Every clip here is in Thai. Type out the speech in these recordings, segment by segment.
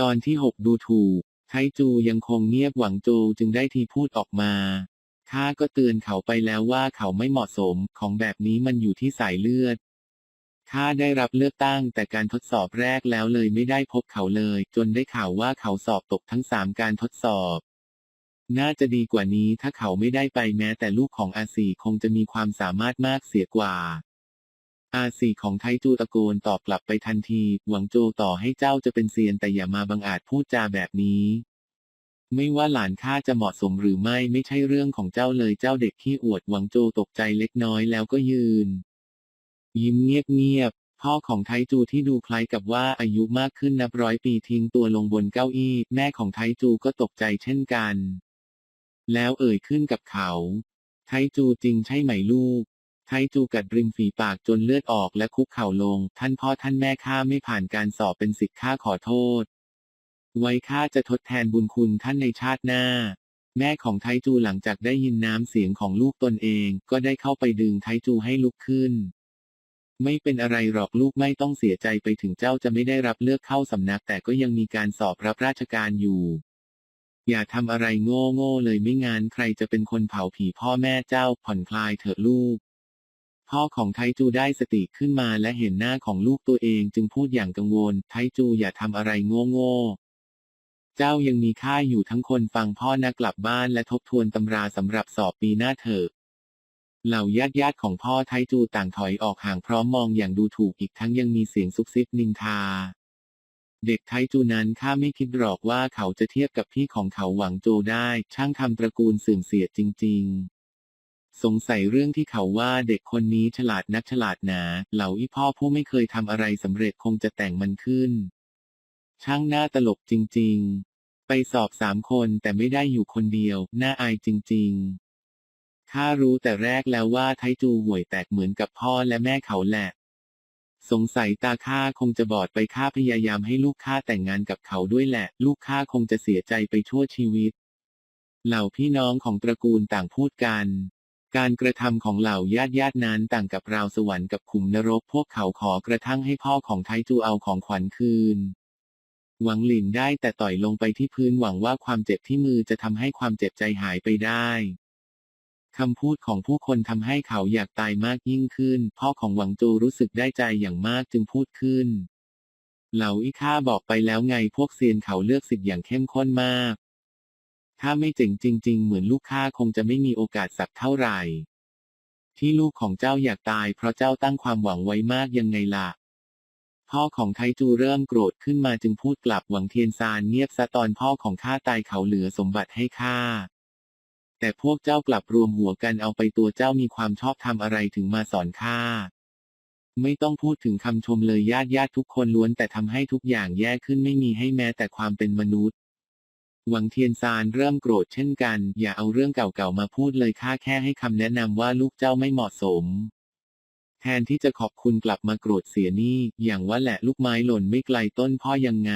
ตอนที่หกดูถูก ไทจูยังคงเงียบหวังโจจึงได้ทีพูดออกมาข้าก็เตือนเขาไปแล้วว่าเขาไม่เหมาะสม ของแบบนี้มันอยู่ที่สายเลือดข้าได้รับเลือกตั้งแต่การทดสอบแรกแล้วเลยไม่ได้พบเขาเลย จนได้ข่าวว่าเขาสอบตกทั้งสามการทดสอบ น่าจะดีกว่านี้ถ้าเขาไม่ได้ไปแม้แต่ลูกของอาซีคงจะมีความสามารถมากเสียกว่า อาซีของไทจูตะโกนตอบกลับไปทันที หวังโจต่อให้เจ้าจะเป็นเซียนแต่อย่ามาบังอาจพูดจาแบบนี้ ไม่ว่าหลานข้าจะเหมาะสมหรือไม่ไม่ใช่เรื่องของเจ้าเลยเจ้าเด็กขี้อวดหวังโจตกใจเล็กน้อยแล้วก็ยืน ยิ้มเงียบๆพ่อของไทจูที่ดูคล้ายกับว่าอายุมากขึ้นนับร้อยปีทิ้งตัวลงบนเก้าอี้ แม่ของไทจูก็ตกใจเช่นกัน แล้วเอ่ยขึ้นกับเขา ไทจูจริงใช่ไหมลูก ไทจูกัดริมฝีปากจนเลือดออกและคุกเข่าลง ท่านพ่อท่านแม่ข้าไม่ผ่านการสอบเป็นสิทธิ์ข้าขอโทษ ไว้ข้าจะทดแทนบุญคุณท่านในชาติหน้า แม่ของไทจูหลังจากได้ยินน้ำเสียงของลูกตนเอง ก็ได้เข้าไปดึงไทจูให้ลุกขึ้น ไม่เป็นอะไรหรอกลูกไม่ต้องเสียใจไปถึงเจ้าจะไม่ได้รับเลือกเข้าสำนัก แต่ก็ยังมีการสอบรับราชการอยู่อย่าทำอะไรโง่โง่ๆเลยไม่งานใครจะเป็นคนเผาผีพ่อแม่เจ้าผ่อนคลายเถอะลูก พ่อของไทจูได้สติขึ้นมาและเห็นหน้าของลูกตัวเองจึงพูดอย่างกังวล ไทจูอย่าทำอะไรโง่โง่ๆเจ้ายังมีค่าอยู่ทั้งคนฟังพ่อนะกลับบ้านและทบทวนตำราสำหรับสอบปีหน้าเถอะเหล่าญาติญาติๆของพ่อไทจูต่างถอยออกห่างพร้อมมองอย่างดูถูกอีกทั้งยังมีเสียงซุบซิบนินทา เด็กไทจูนั้นข้าไม่คิดหรอกว่าเขาจะเทียบกับพี่ของเขาหวังโจได้ ช่างทำตระกูลเสื่อมเสียจริง ๆ สงสัยเรื่องที่เขาว่าเด็กคนนี้ฉลาดนักฉลาดหนา เหล่าอีพ่อผู้ไม่เคยทำอะไรสำเร็จคงจะแต่งมันขึ้น ช่างน่าตลกจริง ๆ ไปสอบสามคนแต่ไม่ได้อยู่คนเดียว น่าอายจริง ๆ ข้ารู้แต่แรกแล้วว่าไทจูห่วยแตกเหมือนกับพ่อและแม่เขาแหละ สงสัยตาข้าคงจะบอดไปข้าพยายามให้ลูกข้าแต่งงานกับเขาด้วยแหละ ลูกข้าคงจะเสียใจไปชั่วชีวิต เหล่าพี่น้องของตระกูลต่างพูดกัน การกระทำของเหล่าญาติญาตินั้นต่างกับราวสวรรค์กับขุมนรก พวกเขาขอกระทั่งให้พ่อของไทจูเอาของขวัญคืน หวังหลินได้แต่ต่อยลงไปที่พื้นหวังว่าความเจ็บที่มือจะทำให้ความเจ็บใจหายไปได้คำพูดของผู้คนทำให้เขาอยากตายมากยิ่งขึ้น พ่อของหวังจูรู้สึกได้ใจอย่างมากจึงพูดขึ้น เหล่าอีข้าบอกไปแล้วไงพวกเซียนเขาเลือกสิทธิ์อย่างเข้มข้นมาก ถ้าไม่เจ๋งจริง ๆ เหมือนลูกข้าคงจะไม่มีโอกาสสักเท่าไหร่ ที่ลูกของเจ้าอยากตายเพราะเจ้าตั้งความหวังไว้มากยังไงล่ะ พ่อของไทจูเริ่มโกรธขึ้นมาจึงพูดกลับหวังเทียนซานเงียบซะตอนพ่อของข้าตายเขาเหลือสมบัติให้ข้าแต่พวกเจ้ากลับรวมหัวกันเอาไปตัวเจ้ามีความชอบทำอะไรถึงมาสอนข้าไม่ต้องพูดถึงคำชมเลยญาติญาติทุกคนล้วนแต่ทำให้ทุกอย่างแย่ขึ้นไม่มีให้แม้แต่ความเป็นมนุษย์ หวังเทียนซานเริ่มโกรธเช่นกัน อย่าเอาเรื่องเก่าๆมาพูดเลยข้าแค่ให้คำแนะนำว่าลูกเจ้าไม่เหมาะสม แทนที่จะขอบคุณกลับมาโกรธเสียนี่ อย่างว่าแหละลูกไม้หล่นไม่ไกลต้นพ่อยังไง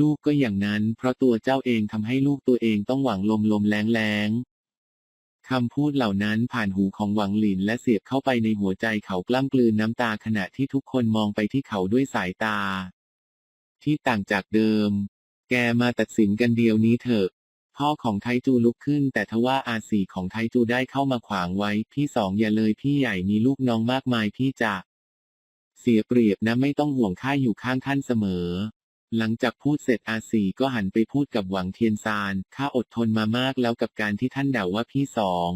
ลูกก็อย่างนั้น เพราะตัวเจ้าเองทำให้ลูกตัวเองต้องหวังลมลมแรงแรงคำพูดเหล่านั้นผ่านหูของหวังหลินและเสียบเข้าไปในหัวใจเขากล้ำกลืนน้ำตาขณะที่ทุกคนมองไปที่เขาด้วยสายตา ที่ต่างจากเดิม แกมาตัดสินกันเดียวนี้เถอะ พ่อของไทจูลุกขึ้น แต่ทว่าอาสีของไทจูได้เข้ามาขวางไว้ พี่สองอย่าเลยพี่ใหญ่มีลูกน้องมากมายพี่จะเสียเปรียบนะไม่ต้องห่วงข้าอยู่ข้างท่านเสมอ หลังจากพูดเสร็จอาสีก็หันไปพูดกับหวังเทียนซานข้าอดทนมามากแล้วกับการที่ท่านด่าว่าพี่สอง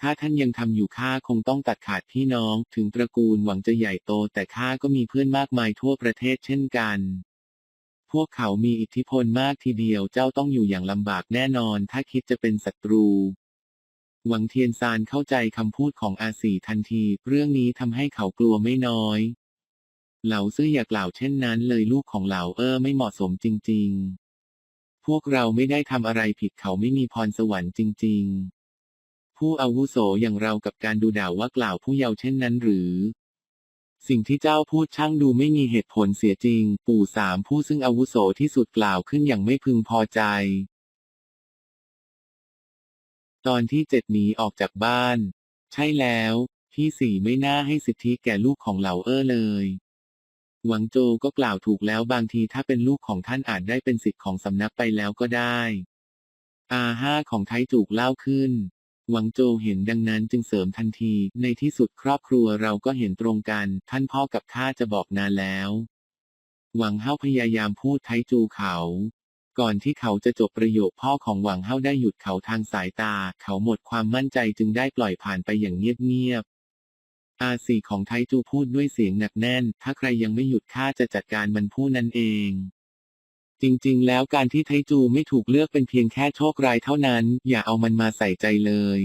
ถ้าท่านยังทำอยู่ข้าคงต้องตัดขาดพี่น้อง ถึงตระกูลหวังจะใหญ่โตแต่ข้าก็มีเพื่อนมากมายทั่วประเทศเช่นกัน พวกเขามีอิทธิพลมากทีเดียวเจ้าต้องอยู่อย่างลำบากแน่นอนถ้าคิดจะเป็นศัตรู หวังเทียนซานเข้าใจคำพูดของอาสีทันที เรื่องนี้ทำให้เขากลัวไม่น้อย เหล่าซื่ออยากกล่าวเช่นนั้นเลยลูกของเหล่าเออไม่เหมาะสมจริง ๆ พวกเราไม่ได้ทำอะไรผิดเขาไม่มีพรสวรรค์จริง ๆ ผู้อาวุโสอย่างเรากับการดูด่าว่ากล่าวผู้เยาว์เช่นนั้นหรือ สิ่งที่เจ้าพูดช่างดูไม่มีเหตุผลเสียจริง ปู่สามผู้ซึ่งอาวุโสที่สุดกล่าวขึ้นอย่างไม่พึงพอใจ ตอนที่เจ็ดหนีออกจากบ้าน ใช่แล้ว พี่สี่ไม่น่าให้สิทธิแก่ลูกของเหล่าเอ้อเลย หวังโจก็กล่าวถูกแล้วบางทีถ้าเป็นลูกของท่านอาจได้เป็นสิทธิ์ของสำนักไปแล้วก็ได้ อาห้าของไทจูกเล่าขึ้น หวังโจเห็นดังนั้นจึงเสริมทันที ในที่สุดครอบครัวเราก็เห็นตรงกัน ท่านพ่อกับข้าจะบอกนานแล้ว หวังเฮาพยายามพูดไทจูเขา ก่อนที่เขาจะจบประโยคพ่อของหวังเฮาได้หยุดเขาทางสายตา เขาหมดความมั่นใจจึงได้ปล่อยผ่านไปอย่างเงียบๆอาสีของไทจูพูดด้วยเสียงหนักแน่น ถ้าใครยังไม่หยุดข้าจะจัดการมันผู้นั้นเอง จริง ๆ แล้วการที่ไทจูไม่ถูกเลือกเป็นเพียงแค่โชคร้ายเท่านั้น อย่าเอามันมาใส่ใจเลย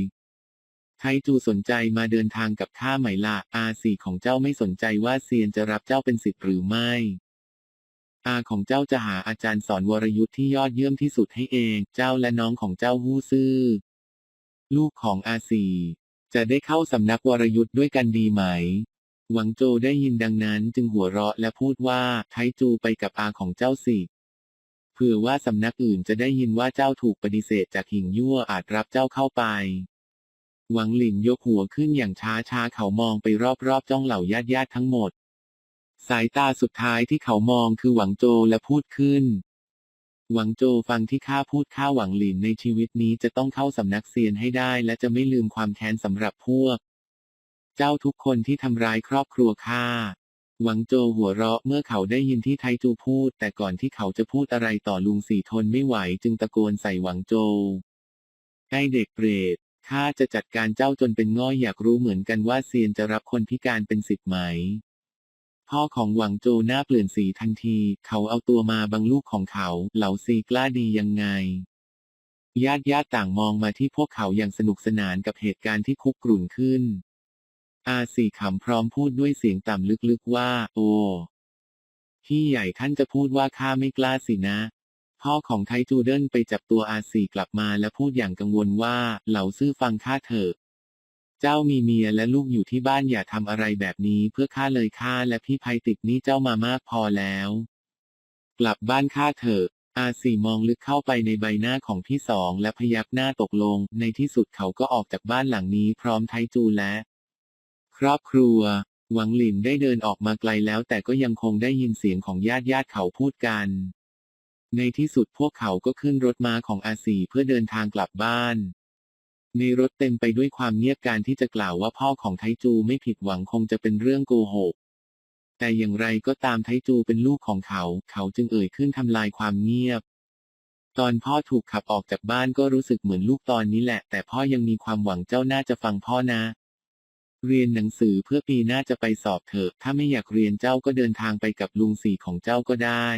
ไทจูสนใจมาเดินทางกับข้าไหมล่ะอาสีของเจ้าไม่สนใจว่าเซียนจะรับเจ้าเป็นศิษย์หรือไม่ อาของเจ้าจะหาอาจารย์สอนวรยุทธ์ที่ยอดเยี่ยมที่สุดให้เอง เจ้าและน้องของเจ้าฮู้ซื่อ ลูกของอาสีจะได้เข้าสำนักวรยุทธ์ด้วยกันดีไหมหวังโจได้ยินดังนั้นจึงหัวเราะและพูดว่าไทจูไปกับอาของเจ้าสิ เผื่อว่าสำนักอื่นจะได้ยินว่าเจ้าถูกปฏิเสธจากหิ่งยั่วอาจรับเจ้าเข้าไป หวังหลินยกหัวขึ้นอย่างช้าช้าๆเขามองไปรอบๆจ้องเหล่าญาติญาติๆทั้งหมด สายตาสุดท้ายที่เขามองคือหวังโจและพูดขึ้น หวังโจฟังที่ข้าพูดข้าหวังหลินในชีวิตนี้จะต้องเข้าสำนักเซียนให้ได้ และจะไม่ลืมความแค้นสำหรับพวก เจ้าทุกคนที่ทำร้ายครอบครัวข้า หวังโจหัวเราะเมื่อเขาได้ยินที่ไทจูพูด แต่ก่อนที่เขาจะพูดอะไรต่อลุงสี่ทนไม่ไหวจึงตะโกนใส่หวังโจไอ้เด็กเปรตข้าจะจัดการเจ้าจนเป็นง่อยอยากรู้เหมือนกันว่าเซียนจะรับคนพิการเป็นสิทธิ์ไหม พ่อของหวังโจหน้าเปลี่ยนสีทันที เขาเอาตัวมาบังลูกของเขา เหล่าซีกล้าดียังไง ญาติญาติต่างมองมาที่พวกเขาอย่างสนุกสนานกับเหตุการณ์ที่คุกกรุ่นขึ้น อาสี่ขำพร้อมพูดด้วยเสียงต่ำลึกๆว่า โอ้พี่ใหญ่ท่านจะพูดว่าข้าไม่กล้าสินะ พ่อของไทจูเดินไปจับตัวอาสีกลับมาและพูดอย่างกังวลว่า เหล่าซื่อฟังข้าเถอะ เจ้ามีเมียและลูกอยู่ที่บ้านอย่าทำอะไรแบบนี้เพื่อข้าเลยข้าและพี่ภัยติดนี้เจ้ามามากพอแล้ว กลับบ้านข้าเถอะอาสีมองลึกเข้าไปในใบหน้าของพี่สองและพยักหน้าตกลง ในที่สุดเขาก็ออกจากบ้านหลังนี้พร้อมไทจูและ ครอบครัว หวังหลินได้เดินออกมาไกลแล้วแต่ก็ยังคงได้ยินเสียงของญาติญาติเขาพูดกัน ในที่สุดพวกเขาก็ขึ้นรถม้าของอาสีเพื่อเดินทางกลับบ้าน ในรถเต็มไปด้วยความเงียบการที่จะกล่าวว่าพ่อของไทจูไม่ผิดหวังคงจะเป็นเรื่องโกหก แต่อย่างไรก็ตามไทจูเป็นลูกของเขา เขาจึงเอ่ยขึ้นทำลายความเงียบตอนพ่อถูกขับออกจากบ้านก็รู้สึกเหมือนลูกตอนนี้แหละ แต่พ่อยังมีความหวังเจ้าน่าจะฟังพ่อนะ เรียนหนังสือเพื่อปีหน้าจะไปสอบเถอะ ถ้าไม่อยากเรียนเจ้าก็เดินทางไปกับลุงสี่ของเจ้าก็ได้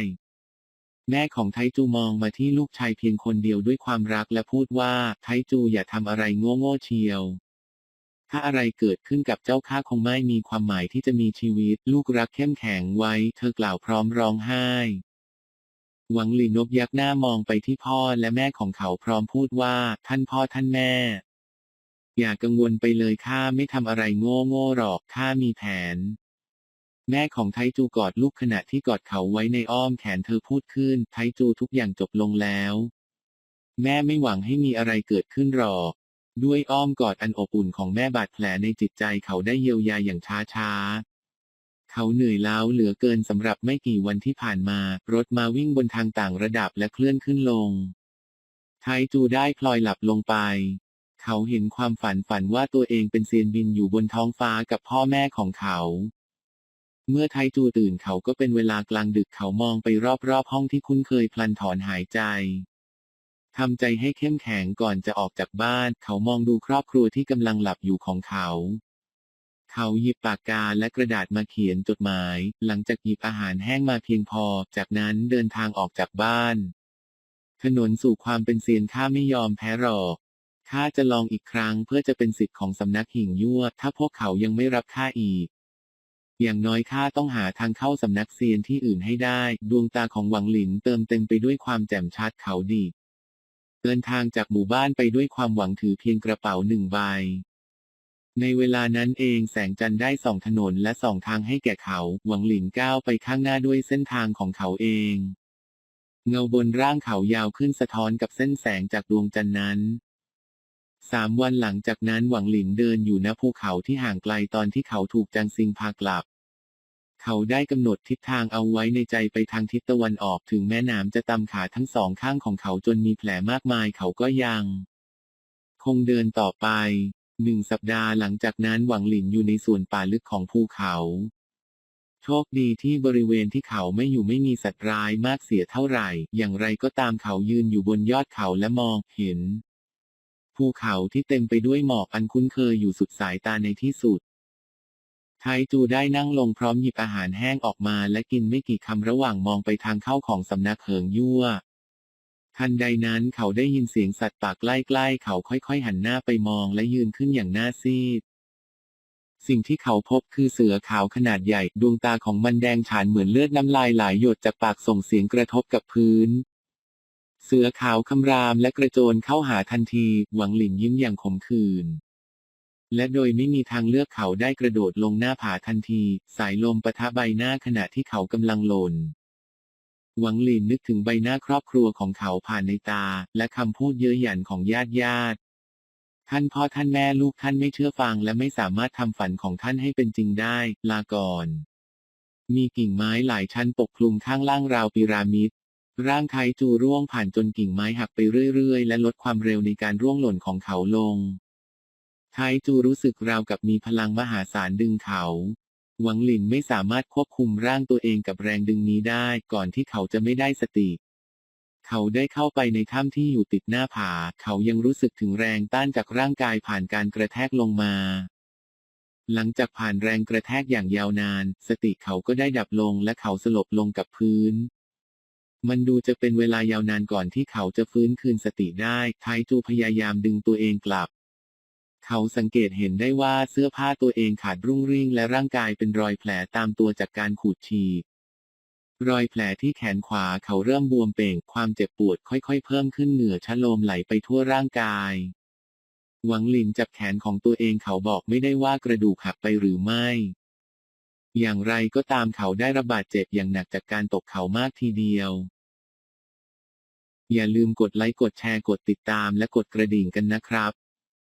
แม่ของไทจูมองมาที่ลูกชายเพียงคนเดียวด้วยความรักและพูดว่าไทจูอย่าทำอะไรโง่โง่เชียว ถ้าอะไรเกิดขึ้นกับเจ้าข้าคงไม่มีความหมายที่จะมีชีวิต ลูกรักเข้มแข็งไว้ เธอกล่าวพร้อมร้องไห้หวังหลีนบยักหน้ามองไปที่พ่อและแม่ของเขาพร้อมพูดว่า ท่านพ่อท่านแม่ อย่ากังวลไปเลยข้าไม่ทำอะไรโง่โง่หรอกข้ามีแผน แม่ของไทจูกอดลูกขณะที่กอดเขาไว้ในอ้อมแขนเธอพูดขึ้น ไทจูทุกอย่างจบลงแล้ว แม่ไม่หวังให้มีอะไรเกิดขึ้นหรอก ด้วยอ้อมกอดอันอบอุ่นของแม่บาดแผลในจิตใจเขาได้เยียวยาอย่างช้าช้าๆเขาเหนื่อยล้าเหลือเกินสำหรับไม่กี่วันที่ผ่านมา รถมาวิ่งบนทางต่างระดับและเคลื่อนขึ้นลง ไทจูได้พลอยหลับลงไป เขาเห็นความฝันฝันว่าตัวเองเป็นเซียนบินอยู่บนท้องฟ้ากับพ่อแม่ของเขา เมื่อไทจูตื่นเขาก็เป็นเวลากลางดึกเขามองไปรอบๆห้องที่คุ้นเคยพลันถอนหายใจทำใจให้เข้มแข็งก่อนจะออกจากบ้าน เขามองดูครอบครัวที่กำลังหลับอยู่ของเขา เขาหยิบปากกาและกระดาษมาเขียนจดหมาย หลังจากหยิบอาหารแห้งมาเพียงพอ จากนั้นเดินทางออกจากบ้าน ถนนสู่ความเป็นเซียนข้าไม่ยอมแพ้หรอก ข้าจะลองอีกครั้งเพื่อจะเป็นสิทธิ์ของสำนักหิ่งยั่ว ถ้าพวกเขายังไม่รับข้าอีก อย่างน้อยข้าต้องหาทางเข้าสำนักเซียนที่อื่นให้ได้ ดวงตาของหวังหลินเติมเต็มไปด้วยความแจ่มชัดเขาดี เดินทางจากหมู่บ้านไปด้วยความหวังถือเพียงกระเป๋าหนึ่งใบ ในเวลานั้นเองแสงจันทร์ได้ส่องถนนและส่องทางให้แก่เขา หวังหลินก้าวไปข้างหน้าด้วยเส้นทางของเขาเอง เงาบนร่างเขายาวขึ้นสะท้อนกับเส้นแสงจากดวงจันทร์นั้น สามวันหลังจากนั้นหวังหลินเดินอยู่ณภูเขาที่ห่างไกลตอนที่เขาถูกจังซิงพากลับ เขาได้กำหนดทิศทางเอาไว้ในใจไปทางทิศตะวันออกถึงแม่น้ำจะตำขาทั้งสองข้างของเขาจนมีแผลมากมายเขาก็ยัง คงเดินต่อไปหนึ่งสัปดาห์หลังจากนั้นหวังหลินอยู่ในส่วนป่าลึกของภูเขา โชคดีที่บริเวณที่เขาไม่อยู่ไม่มีสัตว์ร้ายมากเสียเท่าไหร่ อย่างไรก็ตามเขายืนอยู่บนยอดเขาและมองเห็น ภูเขาที่เต็มไปด้วยหมอกอันคุ้นเคยอยู่สุดสายตาในที่สุด ไทจูได้นั่งลงพร้อมหยิบอาหารแห้งออกมาและกินไม่กี่คำระหว่างมองไปทางเข้าของสำนักเหิงยั่ว ทันใดนั้นเขาได้ยินเสียงสัตว์ป่าใกล้ๆเขาค่อยๆ หันหน้าไปมองและยืนขึ้นอย่างหน้าซีดสิ่งที่เขาพบคือเสือขาวขนาดใหญ่ ดวงตาของมันแดงฉานเหมือนเลือดน้ำลายไหลหยดจากปากส่งเสียงกระทบกับพื้น เสือขาวคำรามและกระโจนเข้าหาทันที หวังหลินยิ้มอย่างขมขื่นและโดยไม่มีทางเลือกเขาได้กระโดดลงหน้าผาทันที สายลมปะทะใบหน้าขณะที่เขากำลังหล่นหวังหลินนึกถึงใบหน้าครอบครัวของเขาผ่านในตา และคำพูดเย้ยหยันของญาติญาติ ท่านพ่อท่านแม่ลูกท่านไม่เชื่อฟัง และไม่สามารถทำฝันของท่านให้เป็นจริงได้ ลาก่อน มีกิ่งไม้หลายชั้นปกคลุมข้างล่างราวพีระมิด ร่างไทจูร่วงผ่านจนกิ่งไม้หักไปเรื่อยๆ และลดความเร็วในการร่วงหล่นของเขาลงไทจูรู้สึกราวกับมีพลังมหาศาลดึงเขา หวังหลินไม่สามารถควบคุมร่างตัวเองกับแรงดึงนี้ได้ก่อนที่เขาจะไม่ได้สติ เขาได้เข้าไปในถ้ำที่อยู่ติดหน้าผา เขายังรู้สึกถึงแรงต้านจากร่างกายผ่านการกระแทกลงมาหลังจากผ่านแรงกระแทกอย่างยาวนาน สติเขาก็ได้ดับลงและเขาสลบลงกับพื้น มันดูจะเป็นเวลายาวนานก่อนที่เขาจะฟื้นคืนสติได้ไทจูพยายามดึงตัวเองกลับ เขาสังเกตเห็นได้ว่าเสื้อผ้าตัวเองขาดรุ่งริ่งและร่างกายเป็นรอยแผลตามตัวจากการขูดฉีกรอยแผลที่แขนขวาเขาเริ่มบวมเป่ง ความเจ็บปวดค่อยๆ เพิ่มขึ้นเหงื่อชะโลมไหลไปทั่วร่างกาย หวังหลินจับแขนของตัวเองเขาบอกไม่ได้ว่ากระดูกหักไปหรือไม่ อย่างไรก็ตามเขาได้ระบาดเจ็บอย่างหนักจากการตกเขามากทีเดียว อย่าลืมกดไลค์กดแชร์กดติดตามและกดกระดิ่งกันนะครับ